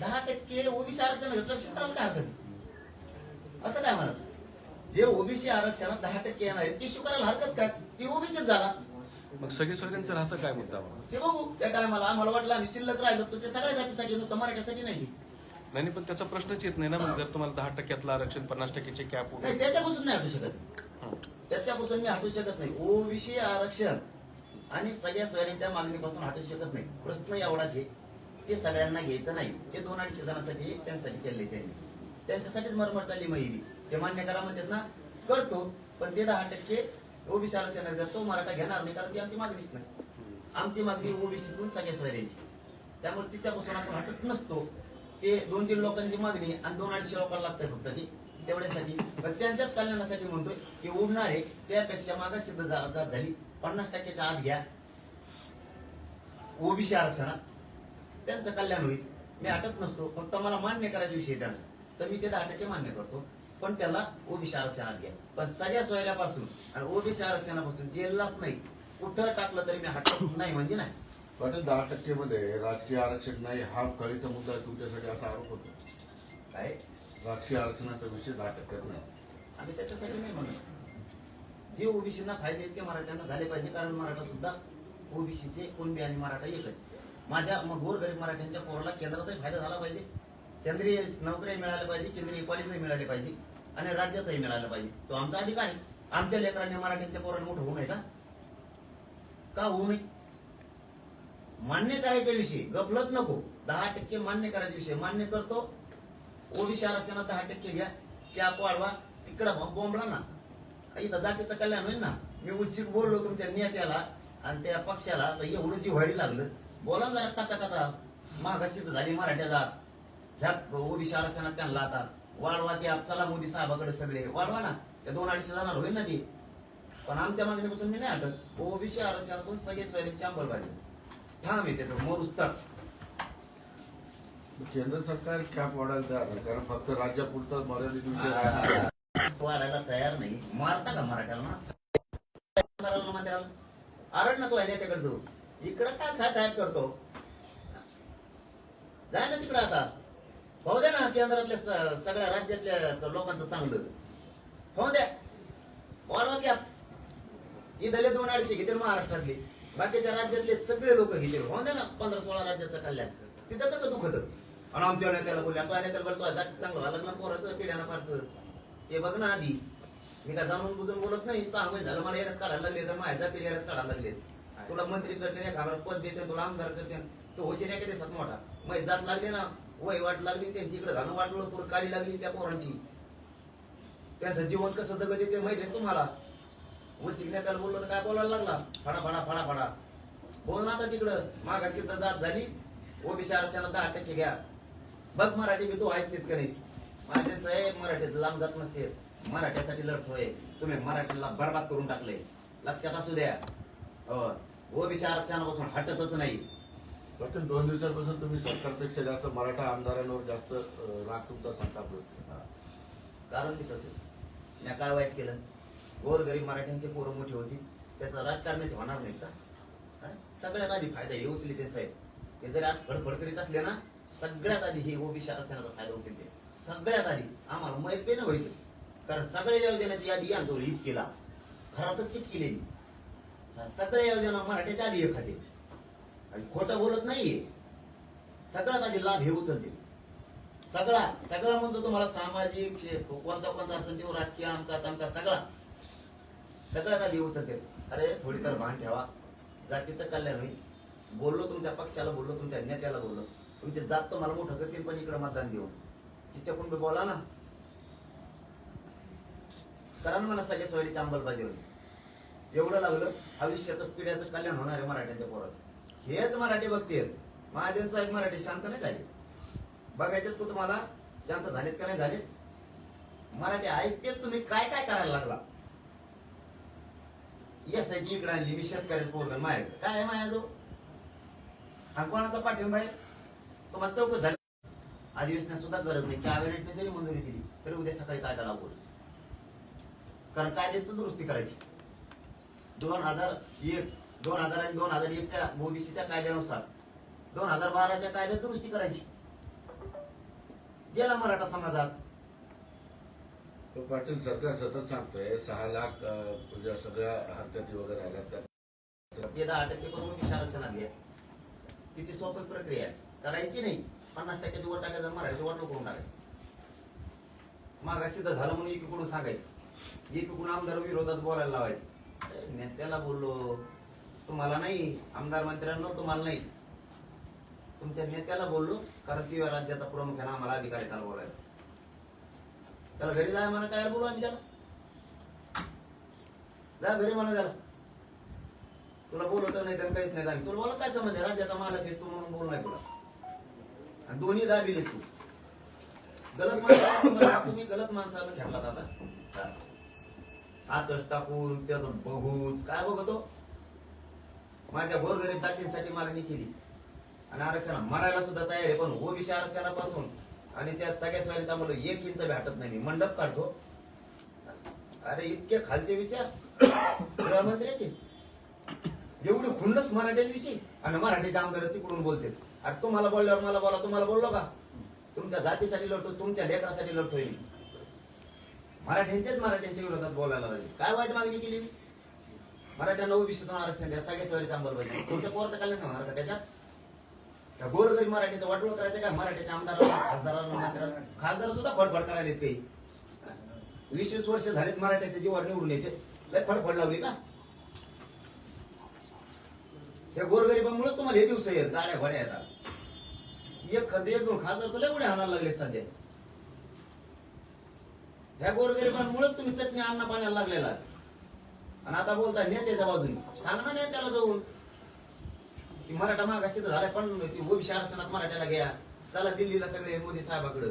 दहा टक्के ओबीसी आरक्षण घेतलं शुक्राला काय हरकत? असं काय म्हणा जे ओबीसी आरक्षणात दहा टक्के येणार आहे ती स्वीकारायला हरकत काय ती ओबीसीच झाला. मग सगळे सोयऱ्यांचं राहतं काय मुद्दा ते बघू. त्या टायमाला आम्हाला वाटलं आम्ही शिल्लक राहिलो तर ते सगळ्या जातीसाठी नुसतं मराठ्यासाठी नाही. नाही नाही, पण त्याचा प्रश्नच येत नाही ना मग जर तुम्हाला दहा टक्क्यातलं आरक्षण पन्नास टक्क्याचे कॅप नाही त्याच्यापासून नाही हटू शकत. त्याच्यापासून मी हटू शकत नाही. ओबीसी आरक्षण आणि सगळ्या सोयऱ्यांच्या मागणीपासून हटू शकत नाही. प्रश्न एवढाच आहे. ते सगळ्यांना घ्यायचं नाही. ते दोन अडीचशे जणांसाठी त्यांच्यासाठी केले त्यांनी. त्यांच्यासाठीच मरमर चालली महिली. ते मान्य करा म्हणतात ना करतो पण ते दहा टक्के ओबीसी आरक्षण तो मराठा घेणार नाही कारण ती आमची मागणीच नाही. आमची मागणी ओबीसीतून सगळ्या सोयऱ्यांची. त्यामुळे तिच्यापासून आपण हटत नसतो. ते दोन तीन लोकांची मागणी आणि दोन अडीचशे लोकांना लागतंय फक्त ती तेवढ्यासाठी. पण त्यांच्याच कल्याणासाठी म्हणतोय की उडणार आहे त्यापेक्षा मागास सिद्ध जात झाली. पन्नास टक्क्याच्या आत घ्या. ओबीसी आरक्षणात. त्यांचं कल्याण होईल. मी हटत नसतो फक्त मला मान्य करायचा विषय त्यांचा. तर मी ते दहा टक्के मान्य करतो. पण त्याला ओबीसी आरक्षणात घ्या पण सगळ्या सोयऱ्यापासून आणि ओबीसी आरक्षणापासून जेललाच नाही. कुठं टाकलं तरी मी हटत नाही म्हणजे नाही. पाटील दहा टक्के मध्ये राजकीय आरक्षण नाही हा कळीचा मुद्दा तुमच्यासाठी असा आरोप होतो. काय? राजकीय आरक्षणाचा विषय दहा टक्क्यात नाही. आम्ही त्याच्यासाठी नाही म्हणत. जे ओबीसीना फायदे आहेत ते मराठ्यांना झाले पाहिजे कारण मराठा सुद्धा ओबीसीचे कुणबी आणि मराठा एकच. माझ्या मग गोरगरीब मराठ्यांच्या पोराला केंद्रातही फायदा झाला पाहिजे. केंद्रीय नोकऱ्या मिळाल्या पाहिजे केंद्रीय कॉलेजही मिळाले पाहिजे आणि राज्यातही मिळालं पाहिजे. तो आमचा अधिकार आहे. आमच्या लेकरांनी मराठ्यांच्या पोरांना मोठं होऊ नये का? का होऊ नये? मान्य करायचा विषय गफलत नको. दहा टक्के मान्य करायचा विषय. मान्य करतो. ओबीसी आरक्षणात दहा टक्के घ्या. कॅप वाढवा तिकडं बोंबला ना. इथं जातीचं कल्याण होईल ना. मी उत्सुक बोललो तुमच्या नेत्याला आणि त्या पक्षाला तर एवढं जी व्हायला लागलं. बोला जरा कचा कचा मागासिद्ध झाली मराठ्या जात ह्या ओबीसी आरक्षणात त्यांना आता वाढवा की आप चला मोदी साहेबाकडे सगळे. वाढवा ना? त्या दोन अडीचशे जाणार होईल ना ती? पण आमच्या मागणीपासून मी नाही हटत. ओबीसी आरक्षणातून सगळे सोयऱ्यांची अंमलबजावणी ठाम येते तो मोरुस्तर केंद्र सरकार कॅप वाढायला तयार नाही. कारण फक्त राज्यापुरता मर्यादित विषय राहिला वाढायला तयार नाही. मारता का मराठ्याला? ना आरड नको आहे नेत्याकडे जाऊ इकडं काय खा तयार करतो? जाय ना तिकडं आता. पाहू द्या ना केंद्रातल्या सगळ्या राज्यातल्या लोकांचं चांगलं. पाहू द्या. वाढवा घ्या. ही दले दोन अडीचशे घेतील महाराष्ट्रातले. बाकीच्या राज्यातले सगळे लोक घेतील. पाहू द्या ना पंधरा सोळा राज्याचं कल्याण. तिथं कसं दुखत? आणि आमच्या नेत्याला बोलल्या तो नेत्याला बोलतो जाती चांगलं व्हायला लग्न पोराचं पिढ्यानं फारचं ते बघ ना आधी. मी काय जाणून बुजून बोलत नाही. सहा महिने झालं मला येण्यात काढायला लागले तर माझ्या जाती येण्यात काढायला लागले. तुला मंत्री करते नाही पद देते तुला आमदार करते. तो नाही का ते मोठा. मग जात लागले ना वय वाट लागली त्यांची इकडे घालून वाटलं पुढे काळी लागली त्या पोरांची. त्यांचं जीवन कसं जगत येते माहिती आहे तुम्हाला? उचिक नेत्याला बोललो तर काय बोलायला लागला? फडा फडा फडा फडा. बोल ना आता तिकडं. मागाशी तर दात झाली. ओबीसी आरक्षणात दहा टक्के घ्या. बघ मराठी मी तू ऐकतेत का नाही? माझे साहेब मराठीत लांब जात नसते. मराठ्यासाठी लढतोय. तुम्ही मराठीला बरबाद करून टाकले लक्षात असू द्या. हो. ओबीसी आरक्षणापासून हटतच नाही. पाटील दोन दिवसांपासून तुम्ही सरकारपेक्षा जास्त मराठा आमदारांवर जास्त राग तुमचा संतापला कारण ते तसंच. मी काय वाईट केलं? गोरगरीब मराठ्यांची पोरं मोठी होती. त्याचं राजकारणाचे होणार नाही का? काय? सगळ्यात आधी फायदा हे उचली ते साहेब. ते जरी आज फडफड करीत असले ना सगळ्यात आधी हे ओबीसी आरक्षणाचा फायदा उचलते सगळ्यात आधी आम्हाला माहीत नाही व्हायचं. कारण सगळ्या योजनेची यादी यांजवळ हित केला. घरातच चिट केलेली. सगळ्या योजना मराठ्याच्या आधी एखादी आणि खोटं बोलत नाहीये. सगळ्यात आधी लाभ हे उचलते. सगळा सगळा म्हणतो तुम्हाला सामाजिक कोणता कोणता असेल तो राजकीय आमका तमका सगळा. सगळ्यात आधी उचलते. अरे थोडी तर भान ठेवा. जातीचं कल्याण होईल. बोललो तुमच्या पक्षाला बोललो तुमच्या नेत्याला बोललो. तुमचे जात तो मला मोठं करतील पण इकडे मतदान देऊन. तिच्याकडून बी बोला ना. करा ना मला सगळ्या सोयरीची अंमलबजावणी. एवढं लागलं आयुष्याचं पिढ्याचं कल्याण होणार आहे मराठ्यांच्या पोराचं. हेच मराठी बघतील माझे साहेब मराठी शांत नाही झाले. बघायचे तू तुम्हाला? शांत झालेत का नाही झाले मराठी ऐकतेत तुम्ही काय काय करायला लागला? येस आहे की इकडे आणली मी शेतकऱ्याच पोरगण माय काय आहे माया जो आणि कोणाचा पाठिंबा आहे? तुम्हाला चौकस झाली. अधिवेशनात सुद्धा गरज नाही. कॅबिनेटने जरी मंजुरी दिली तरी उद्या सकाळी कायदा लागू कारण कायद्याची दुरुस्ती करायची. दोन हजार एक दोन हजार आणि दोन हजार एकच्या ओबीसीच्या कायद्यानुसार दोन हजार बाराच्या कायद्यात दुरुस्ती करायची. गेला मराठा समाजात. तो पाटील सरकार सतत सांगतोय सहा लाख अं, म्हणजे सगळ्या हरकती वगैरे आल्या त्या ते दहा टक्के करून ओबीसी आरक्षणात घ्या. किती सोपी प्रक्रिया आहे. करायची नाही. पन्नास टक्क्याची वर टाकायचं मराठीची वर करून टाकायचं. मागास सिद्ध झालं म्हणून एकीकडून सांगायचं. एकीकडून आमदार विरोधात बोलायला लावायचं. नेत्याला बोललो तुम्हाला नाही आमदार मंत्र्यांना तुम्हाला नाही. तुमच्या नेत्याला बोललो कारण ती राज्याचा प्रमुख आहे ना आम्हाला अधिकारी त्याला बोलायला. त्याला घरी जाय म्हणा काय बोलू आम्ही त्याला? जा घरी म्हणा त्याला. तुला बोलवत नाही तर काहीच नाही दाबी तुला बोलत काय संबंध राज्याचा मालक तू म्हणून बोल नाही तुला. आणि दोन्ही दाबिले तू. गलत माणसाला तुम्ही गलत माणसाला खेळला दादा आतच टाकून त्याचं बघूच. काय बघतो? माझ्या गोरगरीब जातींसाठी मागणी केली. आणि आरक्षण मरायला सुद्धा तयार आहे पण ओबीसी आरक्षणापासून आणि त्या सगळ्या स्वारीचा मला एक इंच भेटत नाही. मी मंडप काढतो. अरे इतके खालचे विचार. गृहमंत्र्याचे. एवढी खुंडच मराठ्यांविषयी आणि मराठीचे आमदार तिकडून बोलते. अरे तुम्हाला बोलल्यावर मला बोला तुम्हाला बोललो का? तुमच्या जातीसाठी लढतो तुमच्या लेकरासाठी लढतोय मराठ्यांच्याच मराठ्यांच्या विरोधात बोलायला लागले. काय वाईट मागणी केली मी? मराठ्यांना ओबीसीतून आरक्षण द्या सगळ्या सवारीची अंमलबजावणी तुमच्या पोरत कल्याण होणार का त्याच्यात? त्या गोरगरीब मराठीचं वाटोळ करायचं का? मराठीच्या आमदाराला खासदाराला मंत्र्याला? खासदार सुद्धा फडफड करायला येत काही. वीस वीस वर्ष झालेत मराठ्याच्या जीवावर निवडून येते. लय फडफड लावली का? त्या गोरगरिबांमुळे तुम्हाला हे दिवस येत गाड्या घोड्या येतात. एक खंद एक दोन खासदार तर लय उड्या हाणायला लागले सध्या. ह्या गोरगरिबांमुळे तुम्ही चटणी अन्न पाण्याला लागलेला आणि आता बोलताय नेत्याच्या बाजूने. सांग ना नेत्याला जाऊन. की मराठा मागास तिथं झालाय पण ओबीसी आरक्षणात मराठ्याला घ्या. चला दिल्लीला सगळे मोदी साहेबाकडे.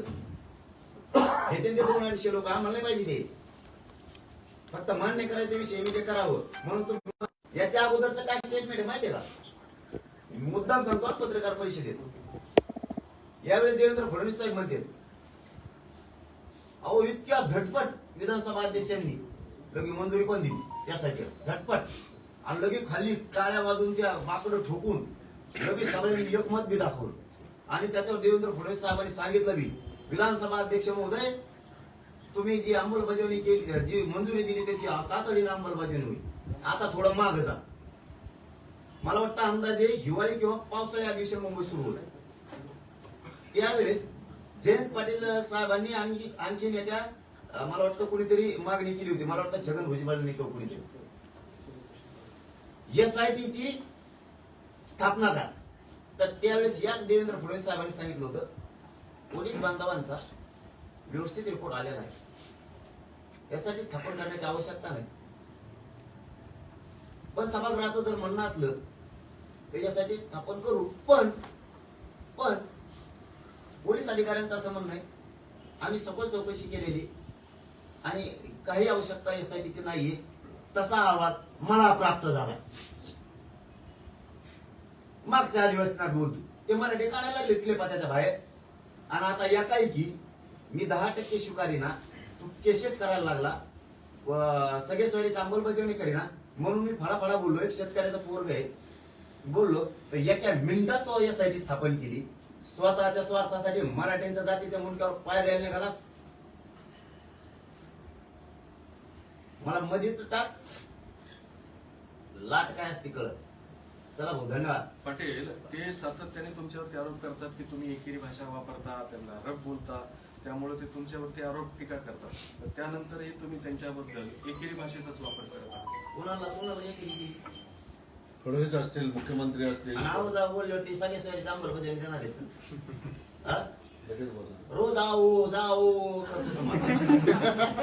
हे त्यांचे दोन अडीचशे लोक आम्हाला नाही पाहिजे ते. फक्त मान्य करायच्या विषय मी ते करावं. म्हणून तुम्ही याच्या अगोदरचं काय स्टेटमेंट आहे माहितीये का? मुद्दाम सांगतो पत्रकार परिषदेत. यावेळी देवेंद्र फडणवीस साहेब म्हणतील अहो इतक्या झटपट विधानसभा अध्यक्षांनी लगे मंजुरी पण दिली. त्यासाठी झटपट. आणि लगे खाली टाळ्या वाजून त्या बाकडं ठोकून लगे सगळ्यांनी एकमत बी दाखवलं. आणि त्याच्यावर देवेंद्र फडणवीस साहेबांनी सांगितलं बी विधानसभा अध्यक्ष महोदय तुम्ही जी अंमलबजावणी केली जी मंजुरी दिली त्याची तातडीने अंमलबजावणी होईल. आता थोडं माग जा. मला वाटतं अंदाजे हिवाळी किंवा पावसाळ्या दिवशी मुंबई सुरू होत त्यावेळेस जयंत पाटील साहेबांनी आणखी आणखीन एका मला वाटतं कुणीतरी मागणी केली होती. मला वाटतं छगन भुजबळांनी किंवा कुणीतरी. एस आय ची स्थापना करा तर त्यावेळेस याच देवेंद्र फडणवीस साहेबांनी सांगितलं होतं पोलीस बांधवांचा व्यवस्थित रिपोर्ट आलेला आहे. यासाठी स्थापन करण्याची आवश्यकता नाही. पण सभागृहाचं जर म्हणणं असलं त्याच्यासाठी स्थापन करू. पण पण पोलीस अधिकाऱ्यांचं असं म्हणणं आहे. आम्ही सखोल चौकशी केलेली आणि काही आवश्यकता एसआयटीची नाहीये. तसा अहवाल मला प्राप्त झाला मागच्या अधिवेशनात बोलतो. ते मराठी काढायला लागले तिले बाहेर. आणि आता या काही की मी दहा टक्के स्वीकारीना तू केसेस करायला लागला. व सगळे सोयरीची अंमलबजावणी करीना म्हणून मी फळाफळा बोललो. एक शेतकऱ्याचा पोरग आहे. बोललो तर एका मिनिटात तो यासाठी स्थापन केली. स्वतःच्या स्वार्थासाठी मराठ्यांच्या जातीच्या मुंडक्यावर पाय द्यायला निघालास? मला मधीच टाक लाट काय असते कळत? चला भाऊ धन्यवाद. पाटील ते सातत्याने तुमच्यावरती आरोप करतात की तुम्ही एकेरी भाषा वापरता त्यांना रब बोलता. त्यामुळे ते तुमच्यावरती आरोप टीका करतात. तर त्यानंतरही तुम्ही त्यांच्याबद्दल एकेरी भाषेचाच वापर करत कुणाला कुणाला एक रीती फडणवीस असतील मुख्यमंत्री असतील. आणि आहो जा बोलल्यावरती सगळे सोयरीची अंमलबजावणी देणार आहेत हा? लगेच बोला. रोज आओ जाओ करतो तुम्हाला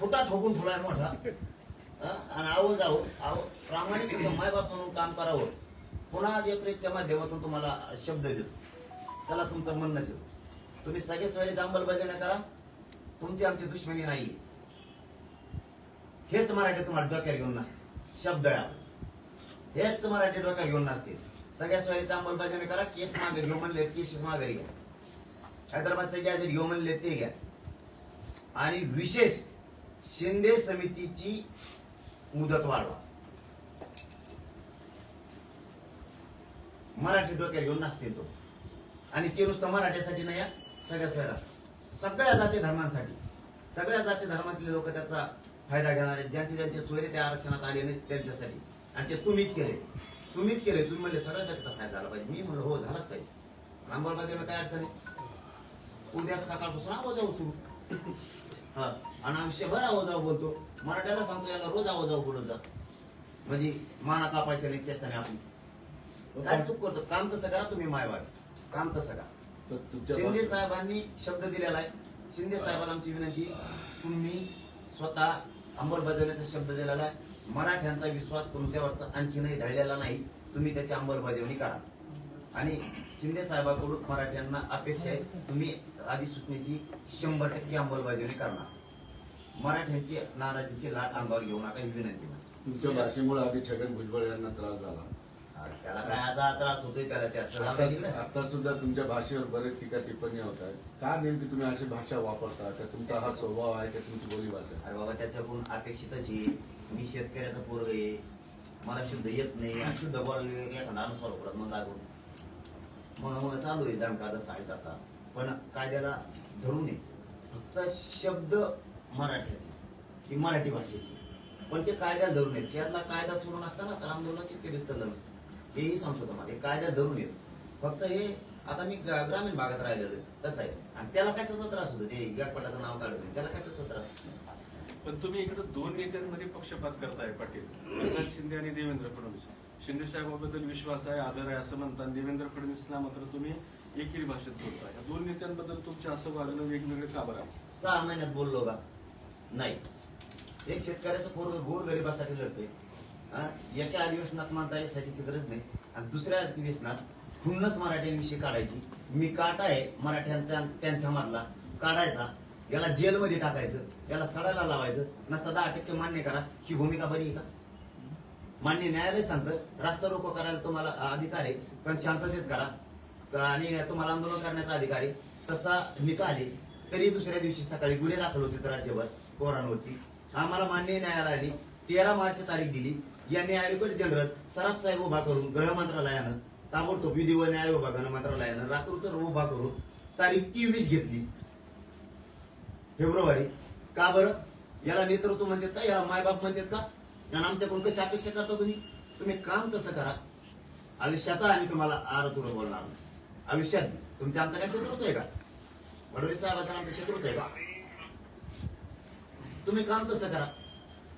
खोटा ठोकून ठेवलाय मोठा. हा? आणि आहो जाओ आहो प्रामाणिक असं मायबाप म्हणून काम करावं. पुन्हा आज एप्रिलच्या माध्यमातून तुम्हाला शब्द देतो. चला तुमचं म्हणणंच येतो तुम्ही सगळे सोयरीची अंमलबजावणी करा. तुमची आमची दुश्मनी नाही. हेच मराठी तुम्हाला डोक्यात घेऊन नसते शब्द आहे आपला. हेच मराठी डोक्यात घेऊन नसतील सगळ्या सोयरीची अंमलबजावणी करा केस मागे घेऊ म्हणले केसेस माघारी घ्या. हैदराबादचं गॅजेट घेऊ म्हणले ते घ्या. आणि विशेष शिंदे समितीची मुदत वाढवा. मराठी डोक्यात घेऊन नसते तो. आणि ते नुसतं मराठ्यासाठी नाही सगळ्या स्वैरा सगळ्या जाती धर्मांसाठी. सगळ्या जाती धर्मातले लोक त्याचा फायदा घेणार आहेत. ज्यांचे ज्यांचे सोयरे त्या आरक्षणात आले नाहीत त्यांच्यासाठी. आणि ते तुम्हीच केले. तुम्हीच केले तुम्ही म्हणले सगळ्या जातीचा फायदा झाला पाहिजे. मी म्हणलं हो झालाच पाहिजे. अंमलबजावणी काय अडचण आहे? उद्या सकाळपासून आवाज जाऊ सुरू हा. आणि आयुष्यभर आवाज जाऊ बोलतो. मराठ्याला सांगतो याला रोज आवाज जाऊ बोलत जा. म्हणजे माना कापायच्या नाही केसाने आपण. काय चूक करतो? काम तसं करा तुम्ही मायवाड. काम तसं करा. शिंदे साहेबांनी शब्द दिलेला आहे. शिंदे साहेबांना आमची विनंती तुम्ही स्वतः अंमलबजावणीचा शब्द दिलेला आहे. मराठ्यांचा विश्वास तुमच्यावरचा आणखीनही ढळलेला नाही तुम्ही त्याची अंमलबजावणी करा. आणि शिंदे साहेबांकडून मराठ्यांना अपेक्षा आहे तुम्ही अधिसूचनेची शंभर टक्के अंमलबजावणी करणार. मराठ्यांची नाराजीची लाट अंगावर घेऊ नका ही विनंती. तुमच्या भाषेमुळे आधी छगन भुजबळ यांना त्रास झाला. त्याला काय आता त्रास होतोय त्याला त्याचं नाव आता सुद्धा तुमच्या भाषेवर बरेच टीका टिप्पणी होत आहेत. का नेमकी तुम्ही अशी भाषा वापरता? का तुमचा हा स्वभाव आहे का तुमची बोली भाषा? अरे बाबा त्याच्याकडून अपेक्षितच आहे. मी शेतकऱ्याचा पोरग आहे. मला शुद्ध येत नाही आणि शुद्ध बोलले एखादा अनुसार करत मग लागून मग मग चालू आहे दणका जसा आहे तसा. पण कायद्याला धरून नये फक्त शब्द मराठ्याचे की मराठी भाषेची पण ते कायद्याला धरून येत त्यातला कायदा सोडून असताना तर आंदोलनाची ते चाललं नसतं. हेही सांगतो तुम्हाला. हे कायद्यात धरून येत फक्त हे आता मी ग्रामीण भागात राहिलेलो तसं आहे. आणि त्याला कशाचा त्रास होतो ते गटपटाचं नाव काढत नाही. त्याला कशाचा त्रास पण तुम्ही इकडे दोन नेत्यांमध्ये पक्षपात करताय पाटील. एकनाथ शिंदे आणि देवेंद्र फडणवीस. शिंदे साहेबांबद्दल विश्वास आहे आदर आहे असं म्हणता देवेंद्र फडणवीसला मात्र तुम्ही एकेरी भाषेत बोलताय. या दोन नेत्यांबद्दल तुमचे असं वागणं वेगवेगळे का बरं सहा महिन्यात बोललो का? नाही. एक शेतकऱ्याचं पोरग गोर गरिबासाठी लढते एका अधिवेशनात मानता यासाठीची गरज नाही. आणि दुसऱ्या अधिवेशनात खुन्नस मराठ्यांविषयी काढायची. मी काटा आहे मराठ्यांचा त्यांच्या मधला. काढायचा. याला जेलमध्ये टाकायचं याला सडायला लावायचं नसता दहा टक्के मान्य करा ही भूमिका बरी आहे का? मान्य न्यायालय सांगतं रास्ता रोको करायला तुम्हाला अधिकार आहे पण शांततेत करा. आणि तुम्हाला आंदोलन करण्याचा अधिकार आहे. तसा निकाल आहे तरी दुसऱ्या दिवशी सकाळी गुन्हे दाखल होते राज्यभर कोरांवरती आम्हाला मान्य न्यायालयाने तेरा मार्च तारीख दिली. या ऍडव्होकेट जनरल सराफ साहेब उभा करून गृह मंत्रालयानं ताबडतोब विधी व न्याय विभागानं मंत्रालयानं रात्रोत्तर उभा करून तारीख तेवीस घेतली. फेब्रुवारी. का बरं? याला नेतृत्व म्हणतात का? याला मायबाप म्हणतात का? आणि आमच्याकडून कशी अपेक्षा करता तुम्ही? तुम्ही काम तसं करा. आयुष्यात आम्ही तुम्हाला आरतुर बोलणार नाही. आयुष्यात तुमच्या आमचं काय शत्रुत आहे का? वडोरे साहेबांचा आमचं शत्रुत आहे का? तुम्ही काम तसं करा.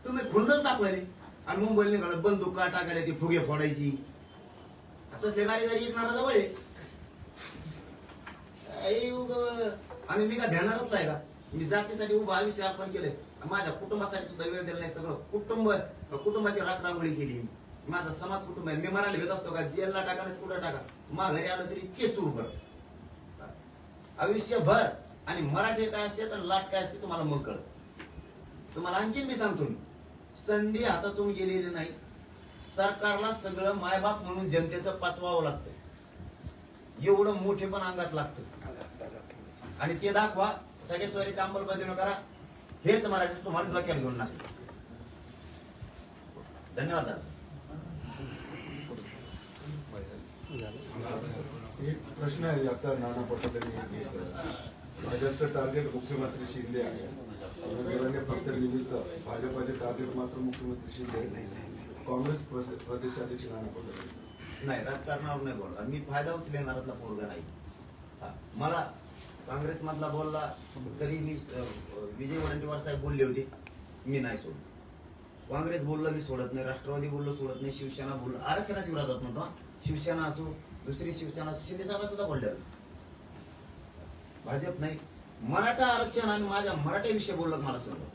तुम्ही खुंडच दाखवले आणि मुंबईला निघालं बंदूक काटा टाकायला ती फुगे फोडायची. तसले गाडी गाडी येणारा जवळ आहे. आणि मी काय भेणारच आहे का? मी जातीसाठी उभं आयुष्य अर्पण केलं माझ्या कुटुंबासाठी सुद्धा वेळ दिला नाही सगळं. कुटुंब कुटुंबाची राखरांगोळी केली माझा समाज कुटुंब आहे. मी मनाला भेट असतो का? जेलला टाका नाही कुठं टाका? माघारी आलं तरी केस सुरू कर. आयुष्यभर. आणि मराठी काय असते तर लाट काय असते तुम्हाला मग कळत. तुम्हाला आणखीन मी सांगतो मी. संधी हातातून गेलेली नाही. सरकारला सगळं मायबाप म्हणून जनतेचं पाचवावं लागतं. एवढं मोठे पण अंगात लागतं. आणि ते दाखवा सगळे स्वरीची अंमलबजावणी करा. हेच मराठी तुम्हाला डोक्यात घेऊन नसते धन्यवाद. एक प्रश्न आहे आता नाना घेतला. भाजपचं टार्गेट मुख्यमंत्री शिंदे आहे. फक्त निमित्त भाजपाचे टार्गेट मात्र मुख्यमंत्री शिंदे काँग्रेस प्रदेश- प्रदेशाध्यक्ष नाना पटोले. नाही राजकारणावर नाही बोलणार. मी फायदा उचलणारातला पोरगा नाही. मला काँग्रेस मधला बोलला तरी मी विजय वडेट्टीवार साहेब बोलले होते मी नाही सोडत. काँग्रेस बोललं मी सोडत नाही. राष्ट्रवादी बोललो सोडत नाही. शिवसेना बोललो. आरक्षणाची विरोधात म्हणतो शिवसेना असो दुसरी शिवसेना असो शिंदे साहेब सुद्धा बोलले भाजप नाही. मराठा आरक्षण आणि माझ्या मराठ्याविषयी बोललं मला सांगतो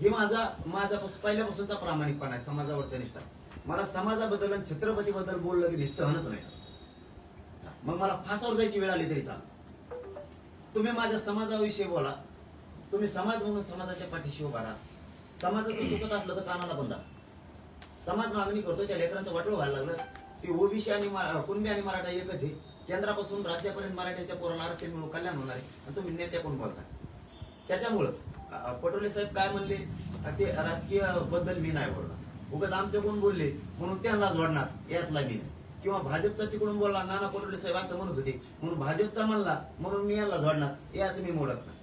हे माझा माझा पहिल्यापासूनचा प्रामाणिकपणा आहे समाजावरचा निष्ठा. मला समाजाबद्दल आणि छत्रपतीबद्दल बोललं की सहनच नाही मग मला फासावर जायची वेळ आली तरी चाल तुम्ही माझ्या समाजाविषयी बोला. तुम्ही समाज म्हणून समाजाच्या पाठीशी उभा राहा. समाजाचं चुकत असलं तर कानाला बंदा समाज मागणी करतो त्या लेकरांचं वाटलं व्हायला लागलं. की ओबीसी आणि कुणबी आणि मराठा एकच आहे. केंद्रापासून राज्यापर्यंत मराठ्याच्या पोराला आरक्षण मिळून कल्याण होणार आहे. आणि तुम्ही नेत्या कोण बोलता? त्याच्यामुळं पटोले साहेब काय म्हणले? ते राजकीयबद्दल मी नाही बोलणार. उगाच आमच्या कोण बोलले? म्हणून त्यांना जोडणार यातला मी नाही. किंवा भाजपचा तिकडून बोलला नाना पटोले साहेब असं म्हणत होते. म्हणून भाजपचा म्हणला म्हणून मी याला जोडणार. या तुम्ही मोडत नाही.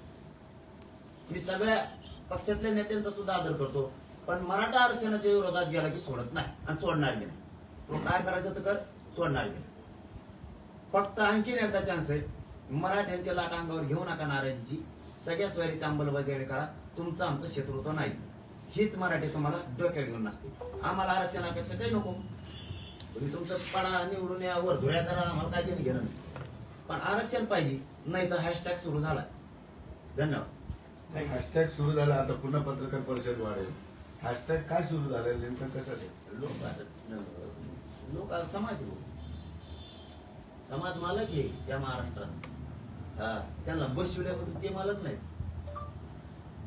मी सगळ्या पक्षातल्या नेत्यांचा सुद्धा आदर करतो पण मराठा आरक्षणाच्या विरोधात गेला की सोडत नाही आणि सोडणार बी नाही. तो काय करायचं तर कर सोडणार बी नाही. फक्त आणखीन एकदा चान्स आहे मराठ्यांच्या लाट अंगावर घेऊ नका नाराजीची. सगळ्या स्वारीची अंमलबजावणी करा. तुमचं आमचं शत्रुत्व नाही. हीच मराठी तुम्हाला डोक्यात घेऊन नसते. आम्हाला आरक्षणापेक्षा काही नको. तुम्ही तुमचं पडा निवडून या वर धुळ्या करा आम्हाला काय देणं घेणं नाही. पण आरक्षण पाहिजे नाही तर हॅशटॅग सुरू झाला. धन्यवाद. हॅशटॅग सुरू झाला आता पुन्हा पत्रकार परिषद वाढेल. हॅशटॅग काय सुरू झालं नेमकं कशासाठी लोक लोक समाज. समाज मालक आहे त्या महाराष्ट्रात. हा त्यांना बसविल्यापासून ते मालक नाहीत.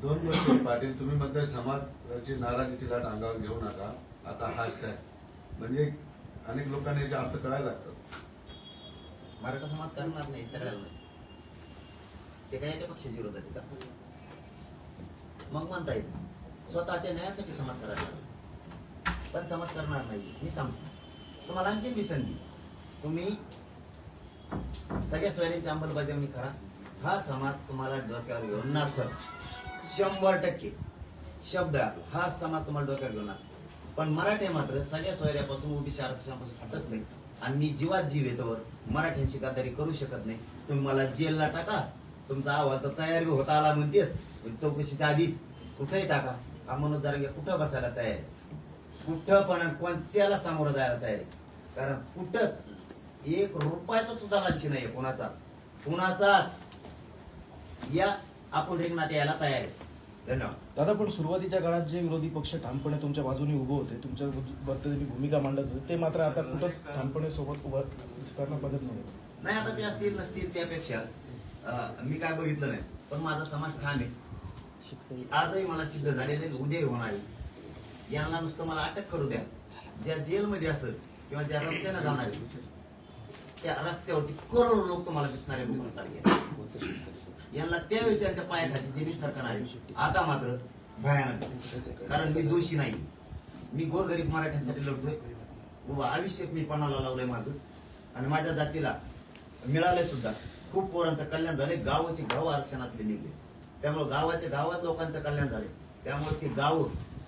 दोन गोष्टी पाटील तुम्ही म्हणताय समाजाची नाराजीची लाट अंगावर घेऊ नका. आता हॅशटॅग म्हणजे अनेक लोकांना याचे अर्थ कळायला लागतात. मराठा समाज करणार नाही सगळ्यांना नाही ते काय एका पक्षाच्या विरोधात आहे का? मग म्हणता येईल. स्वतःच्या न्यायासाठी समाज करायला लागला. पण समाज करणार नाही. मी सांगतो. तुम्हाला आणखी मी संधी. तुम्ही सगळ्या स्वयंची अंमलबजावणी करा. हा समाज तुम्हाला डोक्यावर घेऊन सर शंभर टक्के. शब्द हा समाज तुम्हाला डोक्यावर घेऊन पण मराठे मात्र सगळ्या सोयऱ्यापासून उभी आरक्षणापासून हटत नाही. आणि मी जीवात जीव येतोवर मराठ्यांची गद्दारी करू शकत नाही. तुम्ही मला जेलला टाका तुमचा आवाज तर तयार होता आला म्हणते चौकशीच्या आधीच कुठेही टाका. हा मनोज जरांगे कुठं बसायला तयार कुठं पण कोणत्याला सामोरं जायला तयार कारण कुठंच एक रुपयाचा सुद्धा लालची नाहीये कुणाचाच कुणाचाच. या आपण रिंगणात यायला तयार आहे. धन्यवाद. दादा पण सुरुवातीच्या काळात जे विरोधी पक्ष ठामपणे तुमच्या बाजूने उभे होते तुमच्या बद्दल भूमिका मांडत होते ते मात्र आता कुठंच ठामपणे सोबत उभं करणं बघत नाही. नाही आता ते असतील नसतील त्यापेक्षा मी काय बघितलं नाही पण माझा समाज ठाम आहे. आजही मला सिद्ध झालेले उद्याही होणार आहे. यांना नुसतं मला अटक करू द्या. ज्या जेलमध्ये असेल किंवा ज्या रस्त्याने जाणार आहे, त्या रस्त्यावरती करोडो लोक तुम्हाला दिसणारे यांना त्या विषयांच्या पायाखाली जे मी सरकणार आहे आता मात्र भयानक कारण मी दोषी नाही. मी गोरगरीब मराठ्यांसाठी लढतोय. उभा आयुष्य मी पणाला लावलंय माझं. आणि माझ्या जातीला मिळालंय सुद्धा. खूप पोरांचं कल्याण झाले गावाचे गाव आरक्षणातले निघले. त्यामुळे गावाच्या गावात लोकांचं कल्याण झाले त्यामुळे ते गाव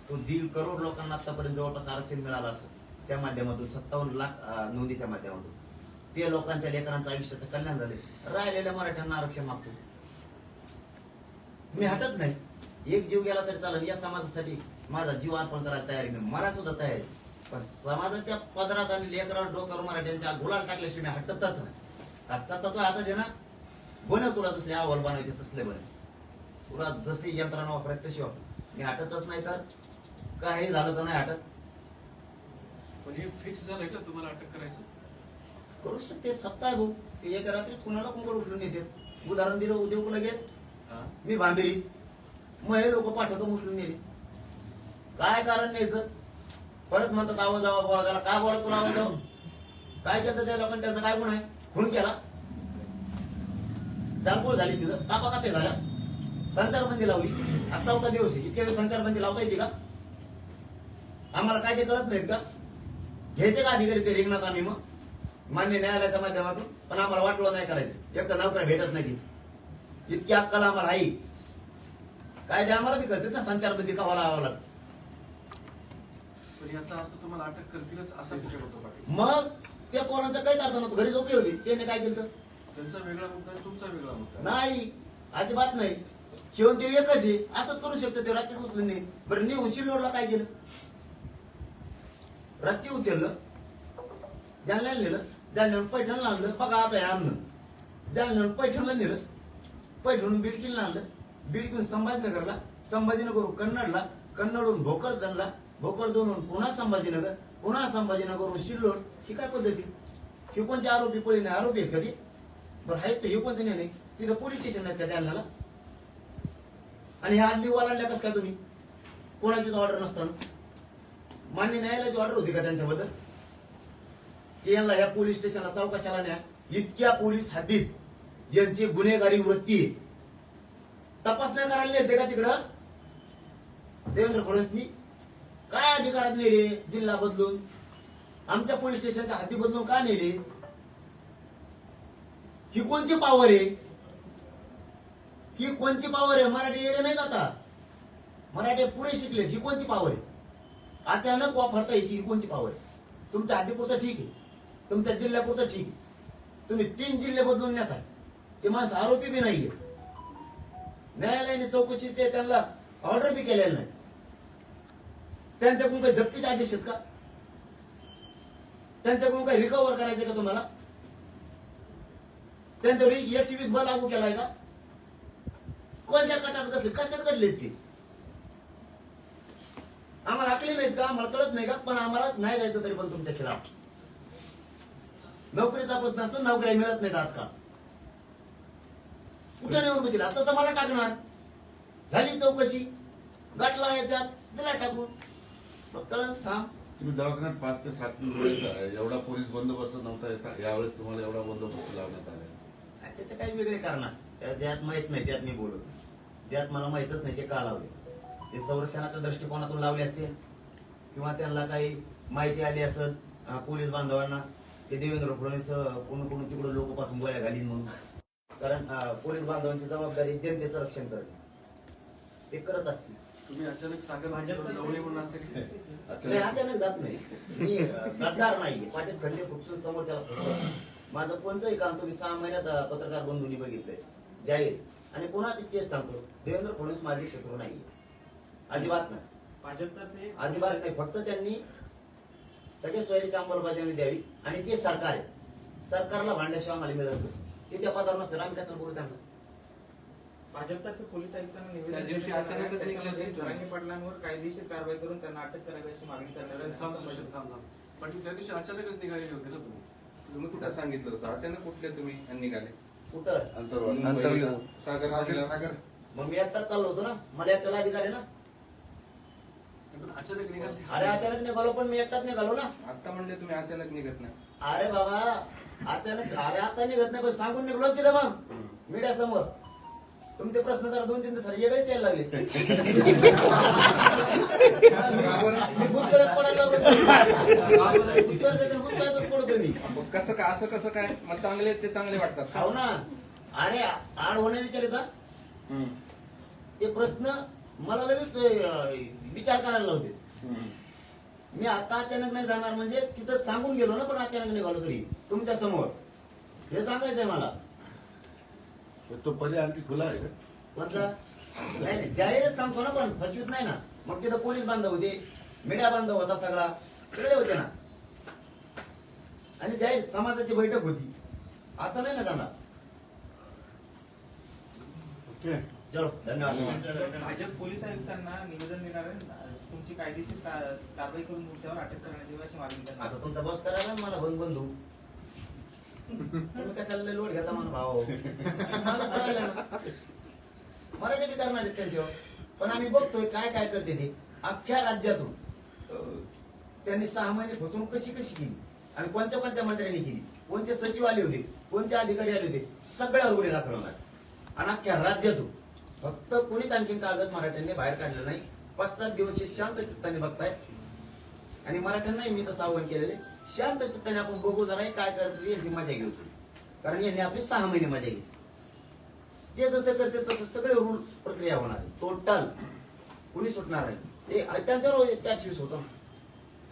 तो दीड करोड लोकांना आतापर्यंत जवळपास आरक्षण मिळालं असं. त्या माध्यमातून सत्तावन्न लाख नोंदीच्या माध्यमातून. ते लोकांच्या लेकरांचं आयुष्याचं कल्याण झाले राहिलेल्या मराठ्यांना आरक्षण मागतो. मी हटत नाही. एक जीव गेला तरी चालेल. या समाजासाठी माझा जीव अर्पण करायला तयार मी मरा सुद्धा तयार पण समाजाच्या पदरात आणि लेकरावर डोक्यावर मराठ्यांच्या गुलाल टाकल्याशिवाय मी हटतच नाही. आज सतत हातात आहे ना. बनव तुला तसले अहवाल बनवायचे तसले बने. तुला जसे यंत्रणा वापरायची तशी वापर. मी हटतच नाही तर काही झालं तर नाही हटत. पण हे फिक्स झालंय का तुम्हाला अटक करायचं? करू शकते. सत्ता आहे भाऊ. ते एका रात्रीत कुणाला कुंकड उचलून येते उदाहरण दिलं उद्योग लगेच? मी भांबेरी मग हे लोक पाठवतो मुस्लिम नेले काय कारण न्यायचं? परत म्हणतात आवाज जावा बोला. त्याला काय बोला तुला आवाज काय केलं त्या लोकांनी त्यांचा काय गुण आहे? खून केला? जाळपोळ झाली तिथं. कापा कापे झाल्या. संचारबंदी लावली. आज चौथा दिवस आहे. इतक्या दिवस संचारबंदी लावता येते का? आम्हाला काय ते कळत नाहीत का? घ्यायचे का अधिकारी ते रिंगणात आम्ही मग? मान्य न्यायालयाच्या माध्यमातून. पण आम्हाला वाटलं नाही करायचं. एक तर नोकऱ्या भेटत नाही इतकी अक्कल आम्हाला आहे. काय ते आम्हाला बी करतात ना संचारबंदी का लावावं लागतं पण याचा अर्थ तुम्हाला अटक करतीलच असा विषय होतो पाटील. मग त्या पोरांचा काहीच अर्थ नव्हतं. घरी झोपली होती. त्याने काय केलं त्यांचा वेगळा मुद्दा तुमचा वेगळा मुद्दा. नाही. अजिबात नाही. शिवण ते एकच आहे. असंच करू शकतो ते राज्य उचलून नाही. बरं नेऊन शिल्लोडला काय केलं? राज्य उचललं. जालन्याला नेलं. जालन्यावर पैठणला आणलं बघा आता हे अन्न जालन्यावर पैठणला नेलं. पैठणून बिडकीला आणलं? बिडकीहून संभाजीनगरला संभाजीनगरहून कन्नडला कन्नडहून भोकरदनला भोकरदनहून पुन्हा संभाजीनगर पुन्हा संभाजीनगरहून शिल्लोड. ही काय पद्धती? हे कोणते आरोपी पळीने आरोपी आहेत कधी बरं आहेत ते हे कोणते नाही? तिथं पोलीस स्टेशन आहेत का जालन्याला? आणि ह्या आदली ओलांडल्या कसं काय तुम्ही? कोणाचीच ऑर्डर नसताना मान्य न्यायालयाची ऑर्डर होती का त्यांच्याबद्दल? की यांना ह्या पोलीस स्टेशनला चौकशाला न्या. इतक्या पोलीस हद्दीत यांची गुन्हेगारी वृत्ती तपासण्या करायला नेते का तिकडं? देवेंद्र फडणवीसनी? काय अधिकारात नेले जिल्हा बदलून? आमच्या पोलीस स्टेशनच्या हद्दी बदलून का नेले? ही कोणची पावर आहे? ही कोणची पावर आहे? मराठी येडे नाही आता? मराठी पुरे शिकले ही कोणची पावर आहे? अचानक वापरता येते ही कोणची पावर आहे? तुमच्या हद्दीपुरतं ठीक आहे. तुमच्या जिल्ह्यापुरतं ठीक आहे. तुम्ही तीन जिल्हे बदलून नेताय. ते माणसं आरोपी बी नाहीये. न्यायालयाने चौकशीचे त्यांना ऑर्डर बी केलेलं नाही. त्यांच्याकडून काही जप्तीचे आदेश आहेत का? त्यांच्याकडून काही रिकव्हर करायचे का तुम्हाला? त्यांच्यावर एकशे वीस बल लागू केलाय का? कोणत्या कटात कसले? कशात घडलेत ते? आम्हाला आकले नाहीत का? आम्हाला कळत नाही का? पण आम्हाला नाही जायचं तरी पण तुमच्या खिलाफ. नोकरीचा प्रश्न असतो नोकऱ्या मिळत नाहीत आजकाल. कुठं नेऊन बसेल? आता तसं मला टाकणार. झाली चौकशी. गाठला याच्यात दिला टाकून. मग कळत थांब. तुम्ही दवाखान्यात पाच ते सात. एवढा पोलीस बंदोबस्त नव्हता यावेळेस तुम्हाला एवढा बंदोबस्त लावण्यात आला. त्याचे काही वेगळे कारण असतात त्या- ज्यात माहीत नाही त्यात मी बोलत ज्यात मला माहितच नाही ते का लावले? ते संरक्षणाच्या दृष्टिकोनातून लावले असतील किंवा त्यांना काही माहिती आली असेल अं, पोलीस बांधवांना? ते देवेंद्र फडणवीस कोण कोण तिकडे लोक पाठवून गोळ्या घालीन म्हणून. कारण अं, पोलीस बांधवांची जबाबदारी जनतेचं रक्षण करणे. ते करत असतील. तुम्ही अचानक सागर भाजपला म्हणून असेल नाही अचानक जात नाही. मी अं, गद्दार नाही पाठीत खंडे खुपसून समोरच्याला फसवत माझं कोणचंही काम तुम्ही सहा महिन्यात अं, पत्रकार बंधूंनी बघितलंय. जाहीर. आणि पुन्हा मी तेच सांगतो. देवेंद्र फडणवीस माझे शत्रू नाहीये. अजिबात नाही. भाजपतर्फे अजिबात नाही. फक्त त्यांनी सगळ्या सोयरीची अंमलबजावणी द्यावी. आणि ते सरकार आहे. सरकारला भांडल्याशिवाय आम्हाला मिळत नाही. ते त्या पदावर नसतं. आम्ही कशाला बोलू त्यांना? भाजपतर्फे पोलीस आयुक्तांना त्या निवेदन दिवशी देण्यात आलं आहे. अचानकच निघालं त्याच्यामध्ये ते. जरांगे पाटलांवर कायदेशीर कारवाई करून त्यांना अटक करावी अशी मागणी थांब थांब, थांब. पण त्या दिवशी अचानकच निघालेले होते ना तुम्ही? तुम्ही कुठं सांगितलं होतं? अचानक कुठले तुम्ही? आणि निघाले. कुठं? सागर सागर मग मी एकटाच चाललो होतो ना. मला एकट्याला अधिकार आहे ना. पण अचानक निघाले. अरे अचानक निघालो पण मी एकटाच निघालो ना. आता म्हणले तुम्ही अचानक निघत नाही. अरे बाबा अचानक अरे आता निघत नाही पण सांगून निघलो तिथं मग मीडिया समोर तुमचे प्रश्न जरा दोन तीन दिवस वेगळेच यायला लागले मी भूतकाळात पडायला लागलो. उत्तर देताना भूतकाळातच पडतो मी मग कसं काय असं कसं काय मग चांगले ते चांगले वाटतात? हो ना अरे आड होण्या विचारित? हम्म. ते प्रश्न मला लगेच अं, विचार करायला लावते हम्म. मी आता अचानक नाही जाणार म्हणजे तिथं सांगून गेलो ना पण अचानक निघालो तरी. तुमच्यासमोर. हे सांगायचंय मला. तो पर्याय आणखी खुला आहे का? कोणता? नाही नाही. जाहीरच सांगतो ना पण फसवीत नाही ना. मग तिथं पोलीस बांधव होते मीडिया बांधव होता सगळा. सगळे होते ना. आणि जाहीर समाजाची बैठक होती. असं नाही ना जाणार. ओके. चलो धन्यवाद. भाजप पोलीस आयुक्तांना निवेदन देणार आहे तुमची कायदेशीर कारवाई करून तुमच्यावर अटक करण्यात अशी मागणी करणार. आता तुमचा बॉस करायला ना मला बंद बंधू. तुम्ही कशाला लय लोट घेता म्हणून भाऊ? मला ना. मराठी बी करणार आहेत त्यांच्यावर पण आम्ही बघतोय काय काय करते ते. अख्ख्या राज्यातून त्यांनी सहा महिने फसवणूक कशी कशी केली? आणि कोणत्या कोणत्या मंत्र्यांनी केली? कोणते सचिव आले होते? कोणते अधिकारी आले होते? सगळ्यावर गुन्हे दाखल होणार आणि अख्ख्या राज्यातून फक्त कोणीच आणखी कागद मराठ्यांनी बाहेर काढलं नाही. पाच सात दिवस हे शांत चित्ताने बघताय. आणि मराठ्यांनाही मी तसं आव्हान केलेले शांत चित्ताने आपण बघू जरा काय करतो यांची मजा घेऊ कारण यांनी आपली सहा महिने मजा घेतली. ते जसं करते तसं सगळे रूल प्रक्रिया होणार आहे. टोटल कुणी सुटणार नाही. ते त्यांच्यावर चारशे वीस होतो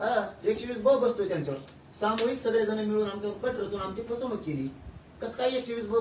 हा एकशे वीस ब बसतोय त्यांच्यावर. सामूहिक सगळेजण मिळून आमच्यावर कट रचून आमची फसवणूक केली. कसं काय एकशे वीस ब